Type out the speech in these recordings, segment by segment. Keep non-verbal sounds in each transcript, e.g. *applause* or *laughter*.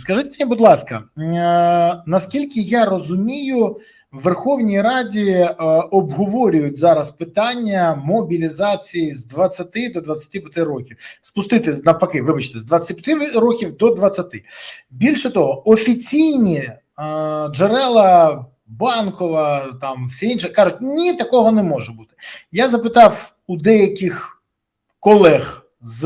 Скажіть мені, будь ласка, е, наскільки я розумію, в Верховній Раді е, обговорюють зараз питання мобілізації з 20 до 25 років, спустити навпаки, вибачте, з 25 років до 20. Більше того, офіційні е, джерела банкова, там всі інші кажуть, ні, такого не може бути. Я запитав у деяких колег з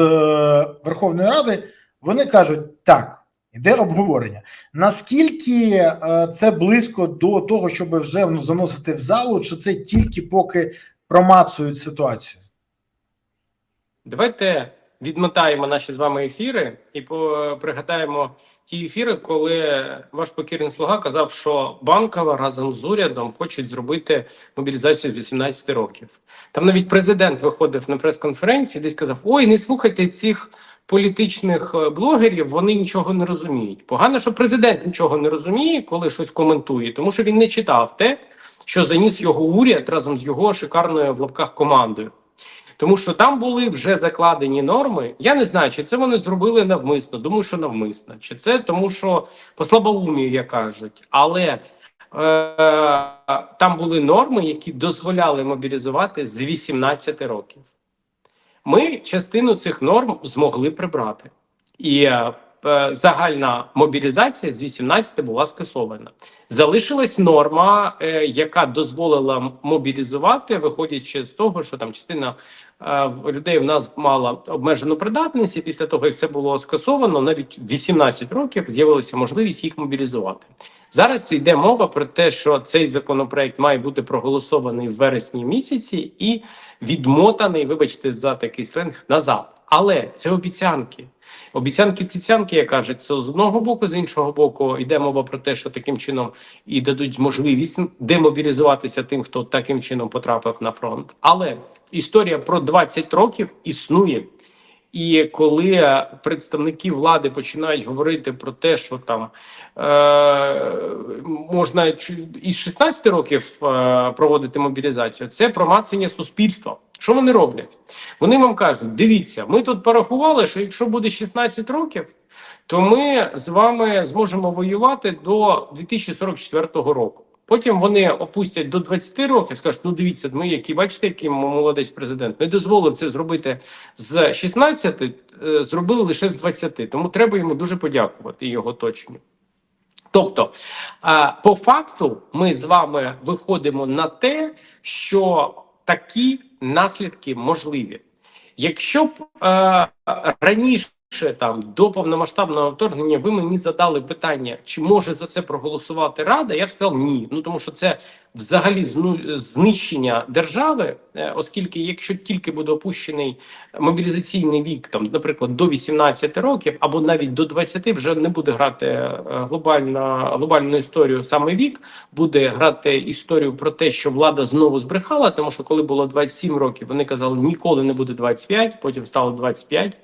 Верховної Ради, вони кажуть так. Іде обговорення. Наскільки е, це близько до того, щоб вже ну, заносити в залу, чи це тільки поки промацують ситуацію? Давайте відмотаємо наші з вами ефіри і пригадаємо ті ефіри, коли ваш покірний слуга казав, що банкова разом з урядом хочуть зробити мобілізацію з 18 років. Там навіть президент виходив на прес-конференції, десь казав: Ой, не слухайте цих політичних е, блогерів, вони нічого не розуміють. Погано, що президент нічого не розуміє, коли щось коментує, тому що він не читав те, що заніс його уряд разом з його шикарною в лапках командою. Тому що там були вже закладені норми. Я не знаю, чи це вони зробили навмисно. Думаю, що навмисно, чи це тому, що по слабоумію, як кажуть, але е, там були норми, які дозволяли мобілізувати з 18 років. Ми частину цих норм змогли прибрати, і е, загальна мобілізація з 18 була скасована. Залишилась норма, е, яка дозволила мобілізувати, виходячи з того, що там частина е, людей в нас мала обмежену придатність, і після того, як це було скасовано, навіть 18 років з'явилася можливість їх мобілізувати. Зараз йде мова про те, що цей законопроект має бути проголосований в вересні місяці і відмотаний, вибачте, за такий сленг назад. Але це обіцянки. Обіцянки цицянки, як кажуть, це з одного боку, з іншого боку, йде мова про те, що таким чином і дадуть можливість демобілізуватися тим, хто таким чином потрапив на фронт. Але історія про 20 років існує. І коли е, представники влади починають говорити про те, що там е, можна із 16 років е, проводити мобілізацію, це промацання суспільства. Що вони роблять? Вони вам кажуть: дивіться, ми тут порахували, що якщо буде 16 років, то ми з вами зможемо воювати до 2044 року. Потім вони опустять до 20 років, скажуть: ну дивіться, ми які бачите, який молодець президент не дозволив це зробити з 16, е, зробили лише з 20. Тому треба йому дуже подякувати його точню. Тобто, по факту, ми з вами виходимо на те, що такі наслідки можливі. Якщо б е, раніше там до повномасштабного вторгнення ви мені задали питання, чи може за це проголосувати Рада, я б сказав ні. Ну тому що це взагалі знищення держави, е, оскільки якщо тільки буде опущений мобілізаційний вік, там, наприклад, до 18 років або навіть до 20, вже не буде грати е, глобальна глобальну історію саме вік, буде грати історію про те, що влада знову збрехала, тому що коли було 27 років, вони казали ніколи не буде 25, потім стало 25.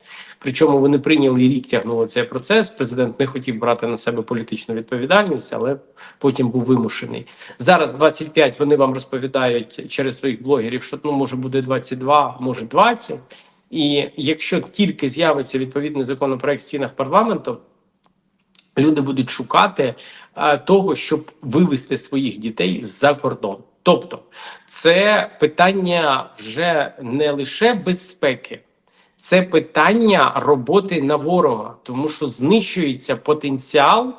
Причому вони прийняли і рік тягнули цей процес. Президент не хотів брати на себе політичну відповідальність, але потім був вимушений. Зараз 25 вони вам розповідають через своїх блогерів, що ну може буде 22, може 20. І якщо тільки з'явиться відповідний законопроект в стінах парламенту, люди будуть шукати е, того, щоб вивести своїх дітей за кордон. Тобто, це питання вже не лише безпеки, це питання роботи на ворога, тому що знищується потенціал,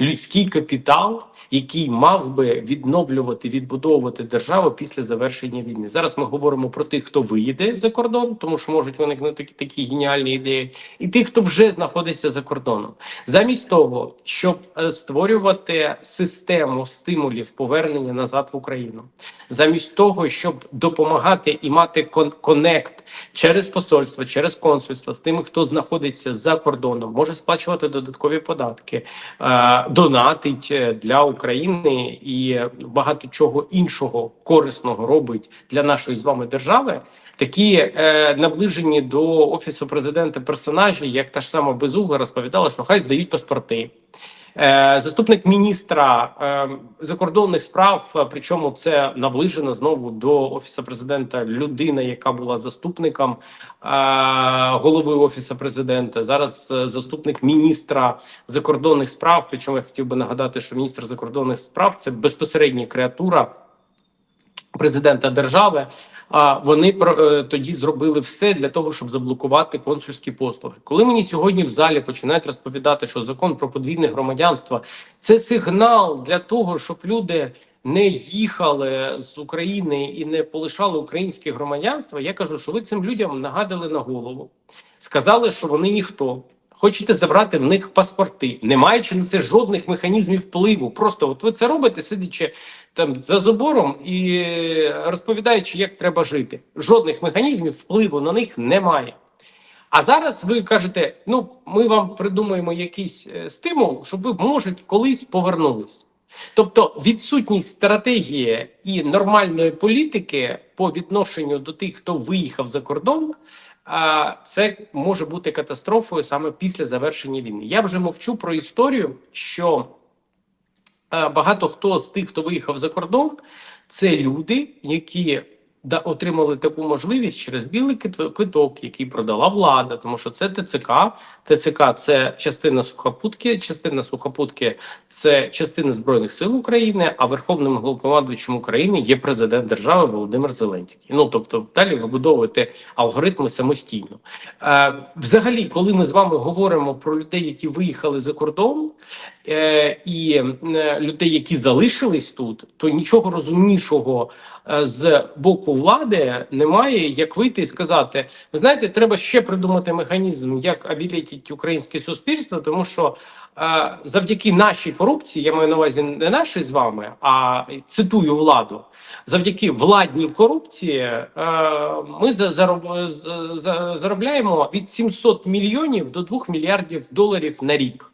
людський капітал, який мав би відновлювати, відбудовувати державу після завершення війни. Зараз ми говоримо про тих, хто виїде за кордон, тому що можуть виникнути такі, такі геніальні ідеї, і тих, хто вже знаходиться за кордоном. Замість того, щоб е, створювати систему стимулів повернення назад в Україну, замість того, щоб допомагати і мати кон- через посольство, через консульство з тими, хто знаходиться за кордоном, може сплачувати додаткові податки, е, донатить е, для України і багато чого іншого корисного робить для нашої з вами держави. Такі е, наближені до офісу президента персонажі, як та ж сама безугла розповідала, що хай здають паспорти. Е, Заступник міністра е, закордонних справ, е, причому це наближено знову до офісу президента людина, яка була заступником голови офісу президента. Зараз заступник міністра закордонних справ. Причому я хотів би нагадати, що міністр закордонних справ це безпосередня креатура президента держави. А вони е, тоді зробили все для того, щоб заблокувати консульські послуги. Коли мені сьогодні в залі починають розповідати, що закон про подвійне громадянство це сигнал для того, щоб люди не їхали з України і не полишали українське громадянство. Я кажу, що ви цим людям нагадали на голову, сказали, що вони ніхто. Хочете забрати в них паспорти, не маючи на це жодних механізмів впливу. Просто от ви це робите, сидячи там за забором і розповідаючи, як треба жити. Жодних механізмів впливу на них немає. А зараз ви кажете: ну, ми вам придумаємо якийсь е, стимул, щоб ви, може, колись повернулись. Тобто відсутність стратегії і нормальної політики по відношенню до тих, хто виїхав за кордон, це може бути катастрофою саме після завершення війни. Я вже мовчу про історію, що е, багато хто з тих, хто виїхав за кордон, це люди, які отримали таку можливість через білий квиток, який продала влада, тому що це ТЦК. ТЦК це частина сухопутки, частина сухопутки це частина збройних сил України. А верховним головнокомандуючим України є президент держави Володимир Зеленський. Ну тобто, далі вибудовувати алгоритми самостійно. Е, взагалі, коли ми з вами говоримо про людей, які виїхали за кордон, і е, людей, які залишились тут, то нічого розумнішого е, з боку влади немає, як вийти і сказати: ви знаєте, треба ще придумати механізм, як обілітити українське суспільство, тому що е, завдяки нашій корупції, я маю на увазі не нашій з вами, а цитую владу. Завдяки владній корупції е, ми за, зароб, заробляємо від 700 мільйонів до 2 мільярдів доларів на рік.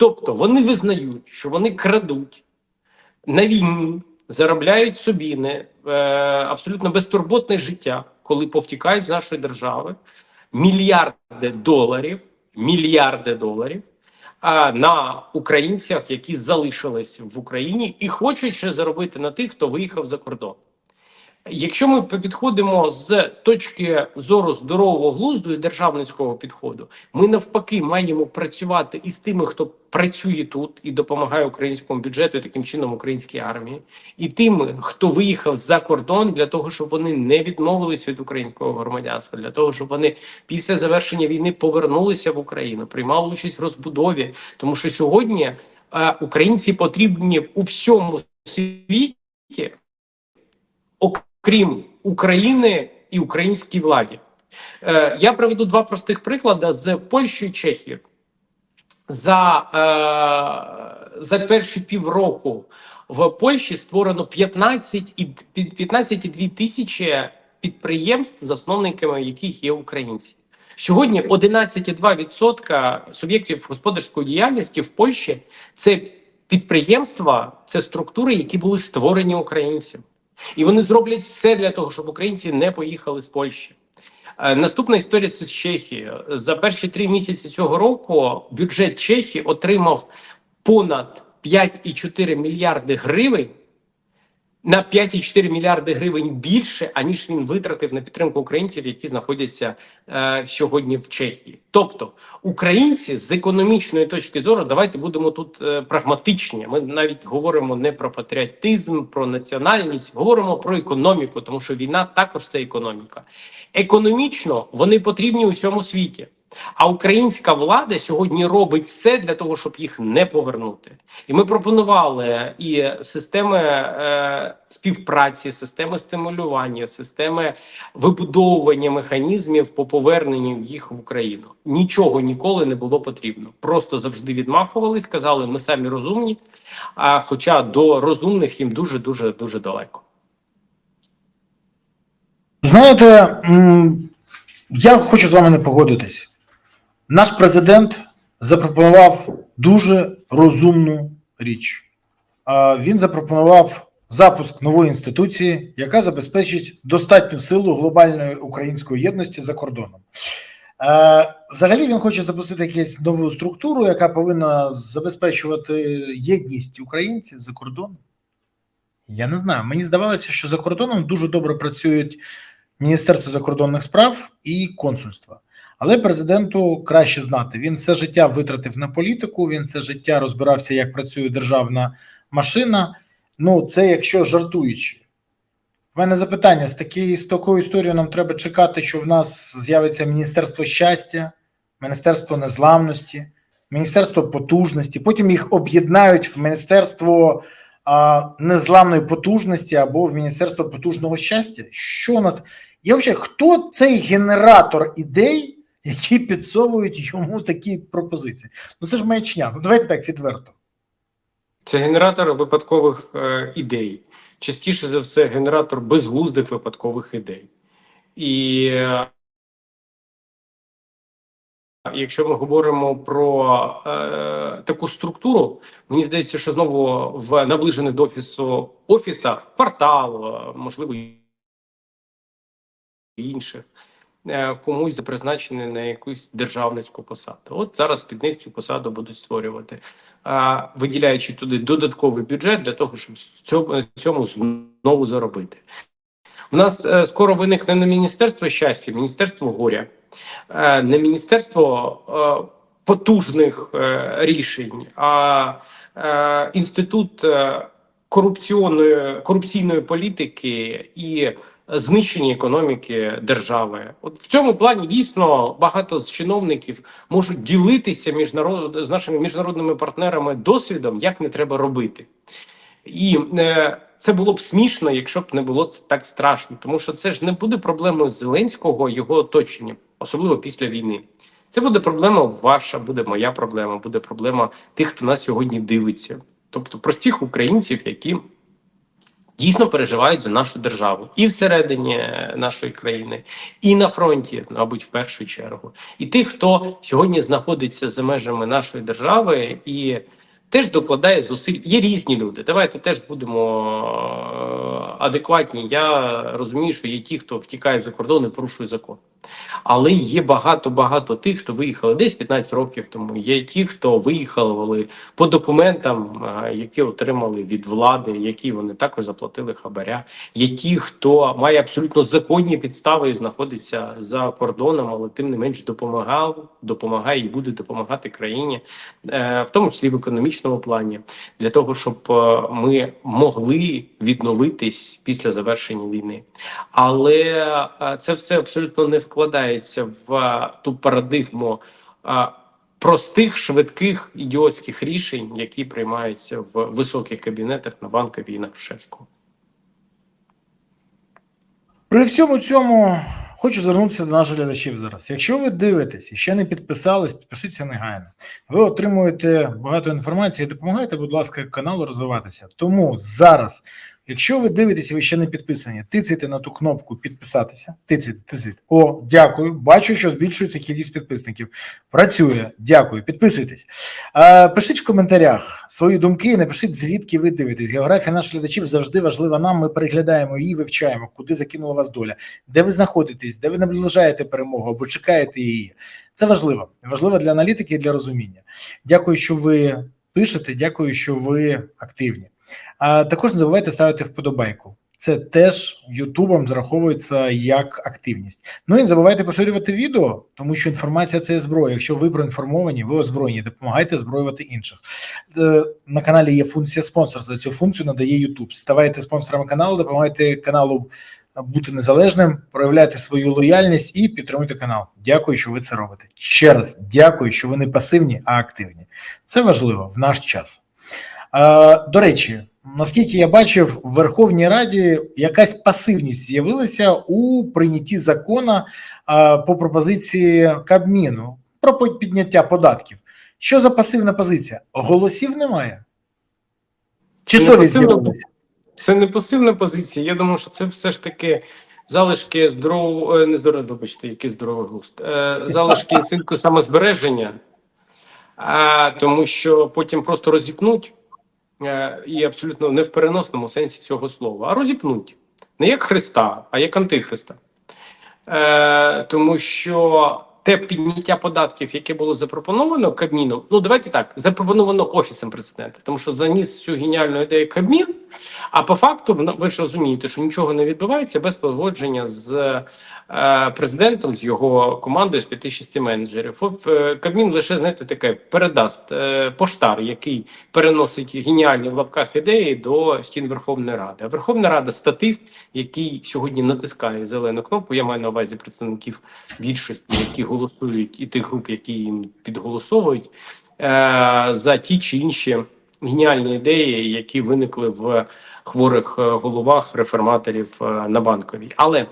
Тобто вони визнають, що вони крадуть на війні, заробляють собі не е, абсолютно безтурботне життя, коли повтікають з нашої держави мільярди доларів, мільярди доларів а, на українцях, які залишились в Україні і хочуть ще заробити на тих, хто виїхав за кордон. Якщо ми підходимо з точки зору здорового глузду і державницького підходу, ми навпаки маємо працювати із тими, хто працює тут і допомагає українському бюджету, і таким чином українській армії, і тими, хто виїхав за кордон для того, щоб вони не відмовились від українського громадянства, для того, щоб вони після завершення війни повернулися в Україну, приймали участь в розбудові, тому що сьогодні е, українці потрібні у всьому світі окрім України і українській владі. Е, я приведу два простих приклади з Польщі і Чехії. За, е, за перші півроку в Польщі створено 15 і 15,2 тисячі підприємств, засновниками яких є українці. Сьогодні 11,2% суб'єктів господарської діяльності в Польщі це підприємства, це структури, які були створені українцями. І вони зроблять все для того, щоб українці не поїхали з Польщі. Е, Наступна історія це з Чехії. За перші три місяці цього року бюджет Чехії отримав понад 5,4 мільярди гривень на 5,4 мільярди гривень більше, аніж він витратив на підтримку українців, які знаходяться е, сьогодні в Чехії. Тобто, українці з економічної точки зору, давайте будемо тут е, прагматичні. Ми навіть говоримо не про патріотизм, про національність, говоримо про економіку, тому що війна також це економіка. Економічно вони потрібні у всьому світі. А українська влада сьогодні робить все для того, щоб їх не повернути. І ми пропонували і системи е, співпраці, системи стимулювання, системи вибудовування механізмів по поверненню їх в Україну. Нічого ніколи не було потрібно. Просто завжди відмахувались, казали, ми самі розумні. А хоча до розумних їм дуже дуже дуже далеко. Знаєте, я хочу з вами не погодитись. Наш президент запропонував дуже розумну річ. Він запропонував запуск нової інституції, яка забезпечить достатню силу глобальної української єдності за кордоном. Взагалі він хоче запустити якусь нову структуру, яка повинна забезпечувати єдність українців за кордоном. Я не знаю. Мені здавалося, що за кордоном дуже добре працюють Міністерство закордонних справ і консульства. Але президенту краще знати. Він все життя витратив на політику, він все життя розбирався, як працює державна машина. Ну, це якщо жартуючи. В мене запитання: з такої, з такою історією нам треба чекати, що в нас з'явиться Міністерство щастя, Міністерство незламності, Міністерство потужності. Потім їх об'єднають в Міністерство а, незламної потужності або в Міністерство потужного щастя. Що у нас? Я взагалі, хто цей генератор ідей, які підсовують йому такі пропозиції? Ну це ж маячня. Ну давайте так відверто. Це генератор випадкових е, ідей. Частіше за все, генератор безглуздих випадкових ідей. І е, якщо ми говоримо про е, таку структуру, мені здається, що знову в наближених до офісу офісах, квартал, е, можливо, і інших, комусь призначений на якусь державницьку посаду. От зараз під них цю посаду будуть створювати, виділяючи туди додатковий бюджет для того, щоб цьому, знову заробити. У нас е, скоро виникне не міністерство щастя, міністерство горя, е, не міністерство е, потужних е, рішень, а е, інститут е, корупційної, корупційної політики і знищення економіки держави. От в цьому плані дійсно багато з чиновників можуть ділитися міжнарод... з нашими міжнародними партнерами досвідом, як не треба робити. І е, це було б смішно, якщо б не було це так страшно, тому що це ж не буде проблемою Зеленського його оточення, особливо після війни. Це буде проблема ваша, буде моя проблема, буде проблема тих, хто нас сьогодні дивиться, тобто простих українців, які дійсно переживають за нашу державу і всередині е, нашої країни, і на фронті, мабуть, в першу чергу, і тих, хто сьогодні знаходиться за межами нашої держави і теж докладає зусиль. Є різні люди. Давайте теж будемо е, адекватні. Я розумію, що є ті, хто втікає за кордон і порушує закон. Але є багато багато тих, хто виїхали десь 15 років тому. Є ті, хто виїхали по документам, е, які отримали від влади, які вони також заплатили хабаря. Є ті, хто має абсолютно законні підстави і знаходиться за кордоном, але тим не менш допомагав, допомагає і буде допомагати країні, е, в тому числі в економічному плані, для того, щоб е, ми могли відновитись після завершення війни. Але е, це все абсолютно не вкладається в е, ту парадигму простих, швидких ідіотських рішень, які приймаються в високих кабінетах на банковій і на Грушевському. При всьому цьому хочу звернутися до наших глядачів зараз. Якщо ви дивитесь і ще не підписались, підпишіться негайно. Ви отримуєте багато інформації. Допомагайте, будь ласка, каналу розвиватися. Тому зараз, якщо ви дивитесь і ви ще не підписані, тицяйте на ту кнопку підписатися. Тицяйте, тицяйте. О, дякую. Бачу, що збільшується кількість підписників. Працює. Дякую. Підписуйтесь. Е, пишіть в коментарях свої думки, напишіть, звідки ви дивитесь. Географія наших глядачів завжди важлива нам. Ми переглядаємо її, вивчаємо, куди закинула вас доля, де ви знаходитесь, де ви наближаєте перемогу або чекаєте її. Це важливо. Важливо для аналітики і для розуміння. Дякую, що ви пишете. Дякую, що ви активні. А також не забувайте ставити вподобайку. Це теж Ютубом зараховується як активність. Ну і не забувайте поширювати відео, тому що інформація це зброя. Якщо ви проінформовані, ви озброєні, допомагайте озброювати інших. Е, На каналі є функція спонсорства. Цю функцію надає Ютуб. Ставайте спонсорами каналу, допомагайте каналу бути незалежним, проявляйте свою лояльність і підтримуйте канал. Дякую, що ви це робите. Ще раз дякую, що ви не пасивні, а активні. Це важливо в наш час. Е, До речі, наскільки я бачив, в Верховній Раді якась пасивність з'явилася у прийнятті закона е, по пропозиції Кабміну про підняття податків. Що за пасивна позиція? Голосів немає? Чи Це совість з'явилася? Це не пасивна позиція. Я думаю, що це все ж таки залишки здорового, е, не здорового, вибачте, який здоровий глузд, е, залишки *laughs* інстинкту самозбереження, а, тому що потім просто розіпнуть і абсолютно не в переносному сенсі цього слова, а розіпнуть не як Христа, а як Антихриста. Е, тому що те підняття податків, яке було запропоновано Кабміном, ну давайте так, запропоновано офісом президента, тому що заніс цю геніальну ідею Кабмін. А по факту ви ж розумієте, що нічого не відбувається без погодження з е, президентом, з його командою з 5-6 менеджерів. Е, Кабмін лише знаєте таке передасть е, поштар, який переносить геніальні в лапках ідеї до стін Верховної Ради. А Верховна Рада статист, який сьогодні натискає зелену кнопку. Я маю на увазі представників більшості, які голосують, і тих груп, які їм підголосовують за ті чи інші геніальні ідеї, які виникли в хворих е, головах реформаторів е, на банковій. Але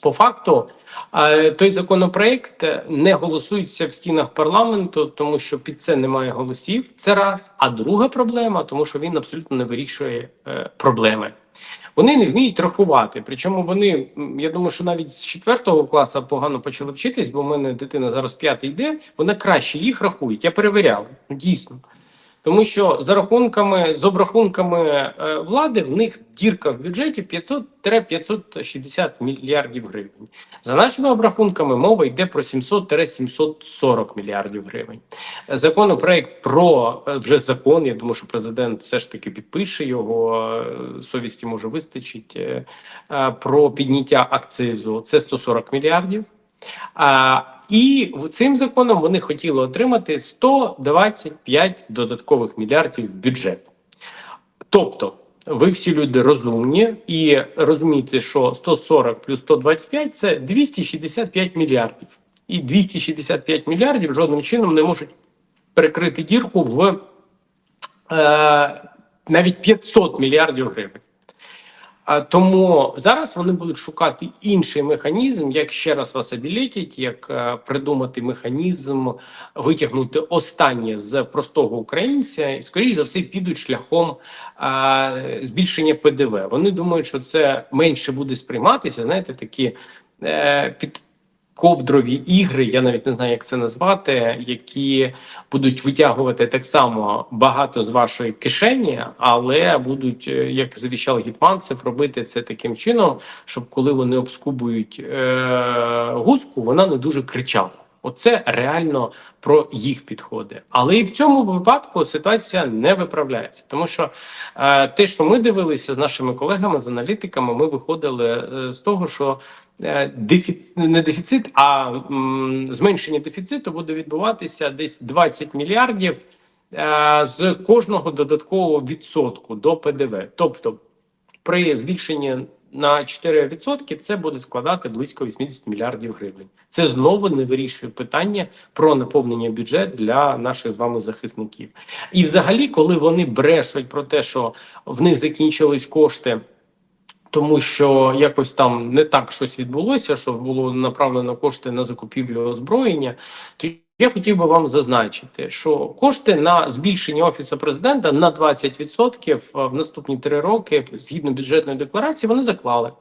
по факту е, той законопроект не голосується в стінах парламенту, тому що під це немає голосів. Це раз. А друга проблема, тому що він абсолютно не вирішує проблеми. Вони не вміють рахувати. Причому вони, я думаю, що навіть з четвертого класу погано почали вчитись, бо в мене дитина зараз п'ятий йде. Вона краще їх рахують. Я перевіряв дійсно. Тому що за рахунками з обрахунками е, влади в них дірка в бюджеті 500-560 мільярдів гривень. За нашими обрахунками мова йде про 700-740 мільярдів гривень. Законопроект про е, вже закон. Я думаю, що президент все ж таки підпише його. е, Совісті може вистачить про підняття акцизу. Це 140 мільярдів. А, і цим законом вони хотіли отримати 125 додаткових мільярдів в бюджет. Тобто, ви всі люди розумні і розумієте, що 140 плюс 125 – це 265 мільярдів. І 265 мільярдів жодним чином не можуть перекрити дірку в е, навіть 500 мільярдів гривень. Тому зараз вони будуть шукати інший механізм, як ще раз вас обілетять, як е, придумати механізм, витягнути останнє з простого українця, і скоріш за все підуть шляхом а, збільшення ПДВ. Вони думають, що це менше буде сприйматися. Знаєте, такі е, під. Ковдрові ігри, я навіть не знаю, як це назвати, які будуть витягувати так само багато з вашої кишені, але будуть, е, як завіщав Гітманцев, робити це таким чином, щоб коли вони обскубують е- гуску, вона не дуже кричала. Оце реально про їх підходи. Але і в цьому випадку ситуація не виправляється, тому що е, те, що ми дивилися з нашими колегами, з аналітиками, ми виходили е, з того, що дефіцит, не дефіцит, а м, зменшення дефіциту буде відбуватися десь 20 мільярдів е, з кожного додаткового відсотку до ПДВ. Тобто при збільшенні на 4% це буде складати близько 80 мільярдів гривень. Це знову не вирішує питання про наповнення бюджет для наших з вами захисників. І, взагалі, коли вони брешуть про те, що в них закінчились кошти. Тому що якось там не так щось відбулося, що було направлено кошти на закупівлю озброєння. То я хотів би вам зазначити, що кошти на збільшення офісу президента на 20% в наступні три роки, згідно бюджетної декларації, вони заклали.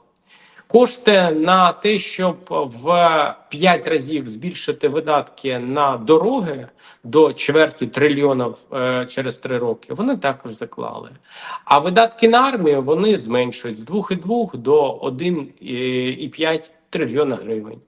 Кошти на те, щоб в 5 разів збільшити видатки на дороги до чверті трильйонів е, через 3 роки, вони також заклали. А видатки на армію вони зменшують з 2,2 до 1,5 трильйона гривень.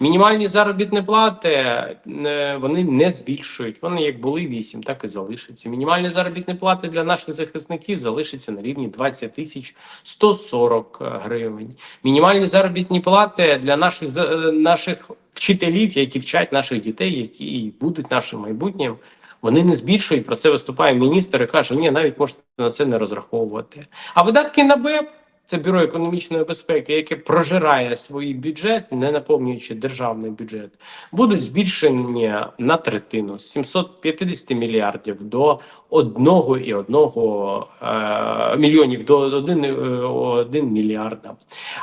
Мінімальні заробітні плати е, вони не збільшують. Вони як були 8, так і залишаться. Мінімальні заробітні плати для наших захисників залишаться на рівні 20 тисяч 140 гривень. Мінімальні заробітні плати для наших е, наших вчителів, які вчать наших дітей, які будуть нашим майбутнім. Вони не збільшують про це. Виступає міністр і каже: ні, навіть можете на це не розраховувати. А видатки на БЕП це бюро економічної безпеки, яке прожирає свій бюджет, не наповнюючи державний бюджет, будуть збільшені на третину з 750 мільярдів до 1,1 е, мільйонів до 1, 1 мільярда.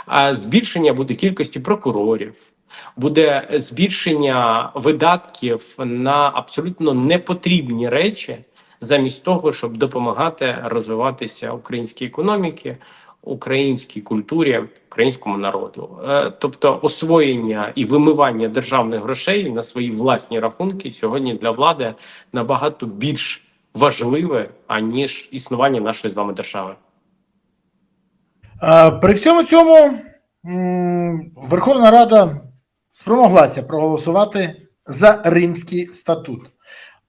А збільшення буде кількості прокурорів. Буде збільшення видатків на абсолютно непотрібні речі, замість того, щоб допомагати розвиватися українській економіці, українській культурі, українському народу. Е, Тобто освоєння і вимивання державних грошей на свої власні рахунки сьогодні для влади набагато більш важливе аніж існування нашої з вами держави. При всьому цьому Верховна Рада спромоглася проголосувати за Римський статут.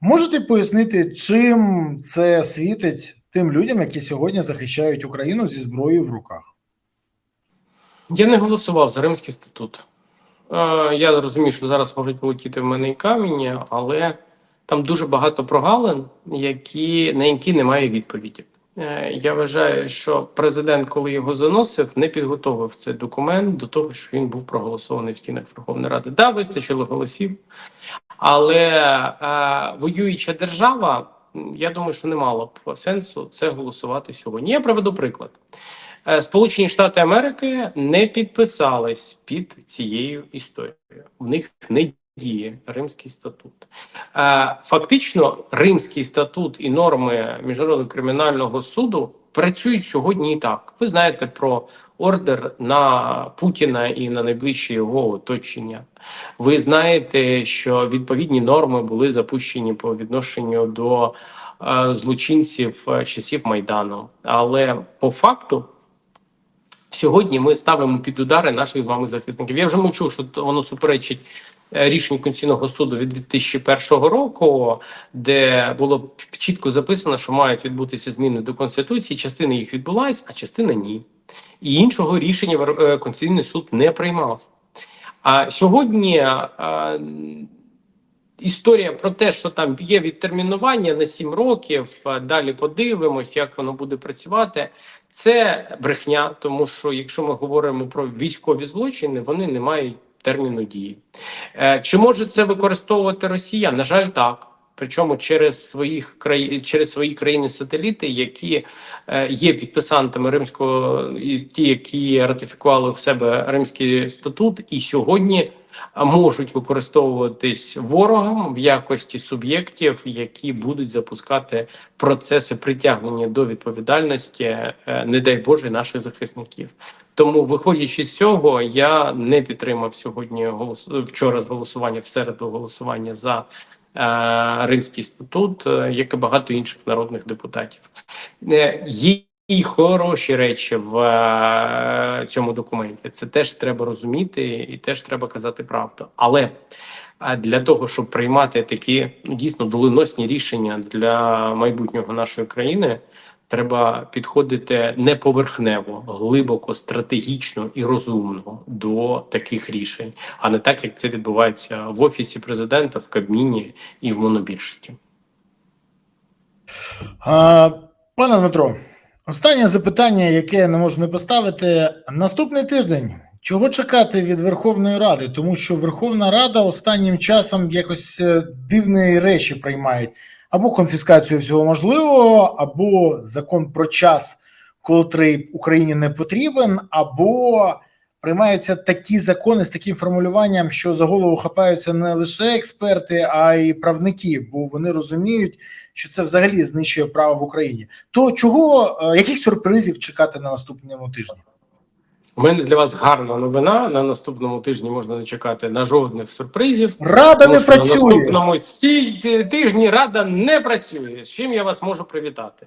Можете пояснити, чим це світить тим людям, які сьогодні захищають Україну зі зброєю в руках? Я не голосував за Римський статут. Я розумію, що зараз можуть полетіти в мене і каміння, але там дуже багато прогалин, які, на які немає відповіді. Е, Я вважаю, що президент, коли його заносив, не підготовив цей документ до того, що він був проголосований в стінах Верховної Ради. Да, вистачило голосів, але е, воююча держава, я думаю, що не мало б сенсу це голосувати сьогодні. Я приведу приклад. Е, Сполучені Штати Америки не підписались під цією історією. В них не діє Римський статут. Е, Фактично, Римський статут і норми міжнародного кримінального суду працюють сьогодні і так. Ви знаєте про ордер на Путіна і на найближче його оточення. Ви знаєте, що відповідні норми були запущені по відношенню до е, злочинців е, часів Майдану. Але по факту сьогодні ми ставимо під удари наших з вами захисників. Я вже мовчу, що воно суперечить е, рішенню Конституційного суду від 2001 року, де було чітко записано, що мають відбутися зміни до конституції. Частина їх відбулась, а частина ні. І іншого рішення е, Конституційний суд не приймав. А сьогодні е, історія про те, що там є відтермінування на 7 років, далі подивимось, як воно буде працювати. Це брехня, тому що якщо ми говоримо про військові злочини, вони не мають терміну дії. Е, Чи може це використовувати Росія? На жаль, так. Причому через своїх краї... через свої країни-сателіти, які е, є підписантами римського, і ті, які ратифікували в себе Римський статут, і сьогодні можуть використовуватись ворогом в якості суб'єктів, які будуть запускати процеси притягнення до відповідальності, е, не дай Боже, наших захисників. Тому, виходячи з цього, я не підтримав сьогодні голос... вчора з голосування в середу голосування за е, Римський статут, е, як і багато інших народних депутатів. Е, і хороші речі в е, цьому документі. Це теж треба розуміти, і теж треба казати правду. Але е, для того, щоб приймати такі дійсно доленосні рішення для майбутнього нашої країни, треба підходити не поверхнево, глибоко, стратегічно і розумно до таких рішень, а не так, як це відбувається в офісі президента, в Кабміні і в монобільшості. А, пане Дмитро, останнє запитання, яке не можу не поставити. Наступний тиждень. Чого чекати від Верховної Ради? Тому що Верховна Рада останнім часом якось е, дивні речі приймає або конфіскацію всього можливого, або закон про час, котрий Україні не потрібен, або приймаються такі закони з таким формулюванням, що за голову хапаються не лише експерти, а й правники, бо вони розуміють, що це взагалі знищує право в Україні. То чого е, яких сюрпризів чекати на наступному тижні? У мене для вас гарна новина. На наступному тижні можна не чекати на жодних сюрпризів. Рада Тому не що На наступному тижні рада не працює. З чим я вас можу привітати?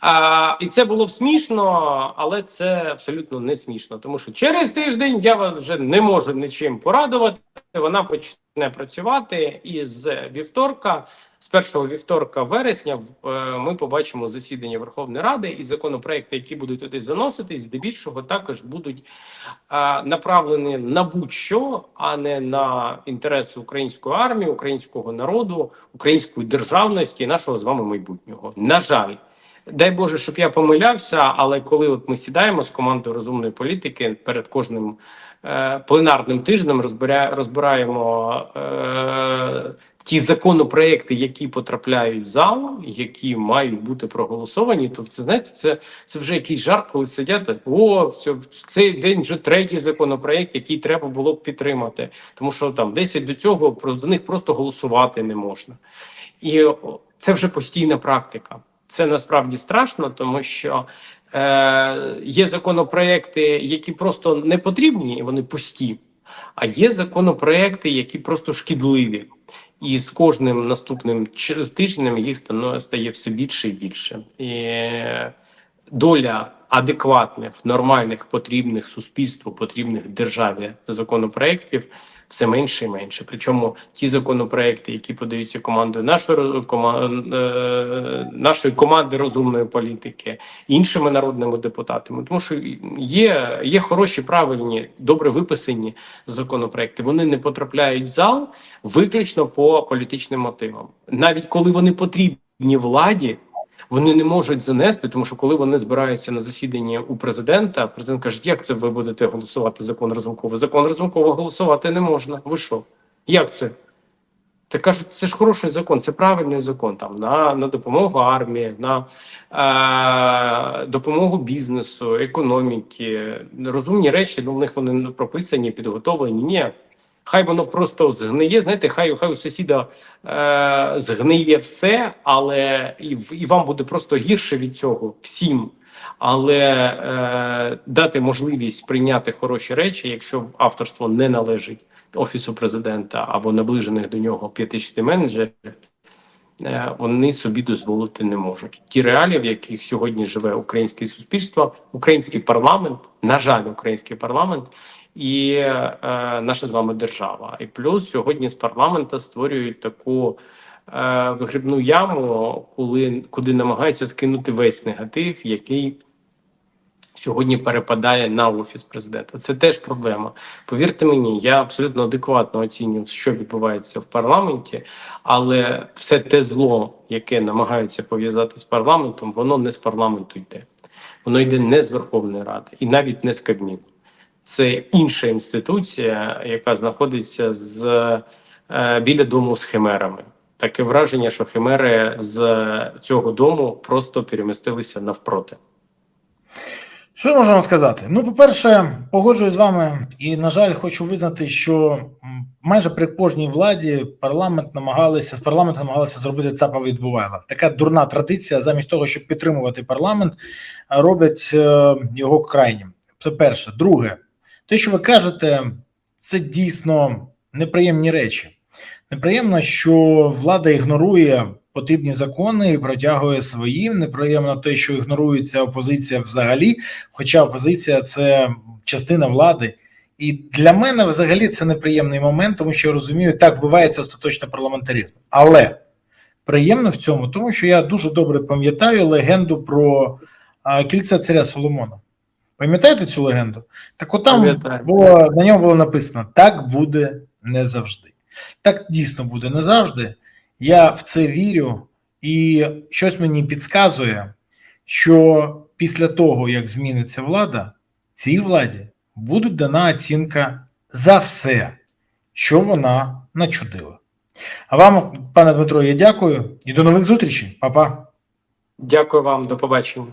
А, і це було б смішно, але це абсолютно не смішно, тому що через тиждень я вас вже не можу нічим порадувати. Вона почне працювати і з вівторка, з першого вівторка вересня, е, ми побачимо засідання Верховної Ради і законопроекти, які будуть туди заноситись, здебільшого також будуть направлені на будь-що, а не на інтереси української армії, українського народу, української державності і нашого з вами майбутнього. На жаль. Дай Боже, щоб я помилявся, але коли от ми сідаємо з командою розумної політики перед кожним е, пленарним тижнем, розбираємо е, ті законопроекти, які потрапляють в зал, які мають бути проголосовані, то це знаєте, це, це вже якийсь жарт, коли сидять. О, в цей день вже третій законопроект, який треба було б підтримати, тому що там 10 до цього про них просто голосувати не можна. І це вже постійна практика. Це насправді страшно, тому що е, є законопроекти, які просто не потрібні, вони пусті. А є законопроекти, які просто шкідливі, і з кожним наступним тижнем їх стає все більше і більше. І е, доля адекватних, нормальних, потрібних суспільству, потрібних державі законопроєктів все менше і менше. Причому ті законопроекти, які подаються командою нашої е, нашої команди розумної політики, іншими народними депутатами, тому що є, є хороші, правильні, добре виписані законопроекти. Вони не потрапляють в зал виключно по політичним мотивам, навіть коли вони потрібні владі. Вони не можуть занести, тому що коли вони збираються на засіданні у президента, президент каже, як це ви будете голосувати закон Разумкова? Закон Разумкова голосувати не можна. Ви що? Як це? Та кажуть, це ж хороший закон, це правильний закон там на, на допомогу армії, на е, допомогу бізнесу, економіки. Розумні речі, ну в них вони прописані, підготовлені. Ні. Хай воно просто згниє. Знаєте, хай хай у сусіда е, згниє все, але і, і вам буде просто гірше від цього всім. Але е, дати можливість прийняти хороші речі, якщо авторство не належить офісу президента або наближених до нього 5-6 менеджерів, е, вони собі дозволити не можуть. Ті реалії, в яких сьогодні живе українське суспільство, український парламент, на жаль, український парламент і е, наша з вами держава. І плюс сьогодні з парламента створюють таку е, вигрібну яму, коли куди намагаються скинути весь негатив, який сьогодні перепадає на офіс президента. Це теж проблема. Повірте мені, я абсолютно адекватно оцінюю, що відбувається в парламенті, але все те зло, яке намагаються пов'язати з парламентом, воно не з парламенту йде. Воно йде не з Верховної Ради і навіть не з Кабміну. Це інша інституція, яка знаходиться з е, біля дому з химерами. Таке враження, що химери з цього дому просто перемістилися навпроти. Що вам сказати? Ну, по-перше, погоджуюсь з вами, і, на жаль, хочу визнати, що майже при кожній владі парламент намагалися з парламентом намагалися зробити ЦАПа відбувайла. Така дурна традиція, замість того, щоб підтримувати парламент, роблять е, його крайнім. Це перше. Друге, те, що ви кажете, це дійсно неприємні речі. Неприємно, що влада ігнорує потрібні закони і протягує свої. Неприємно те, що ігнорується опозиція взагалі, хоча опозиція це частина влади. І для мене взагалі це неприємний момент, тому що я розумію, так вбивається остаточно парламентаризм. Але приємно в цьому, тому що я дуже добре пам'ятаю легенду про а, кільця царя Соломона. Пам'ятаєте цю легенду? Так от там було, на ньому було написано: так буде не завжди. Так дійсно буде не завжди. Я в це вірю, і щось мені підказує, що після того, як зміниться влада, цій владі буде дана оцінка за все, що вона начудила. А вам, пане Дмитро, я дякую і до нових зустрічей, Па-па. Дякую вам, до побачення.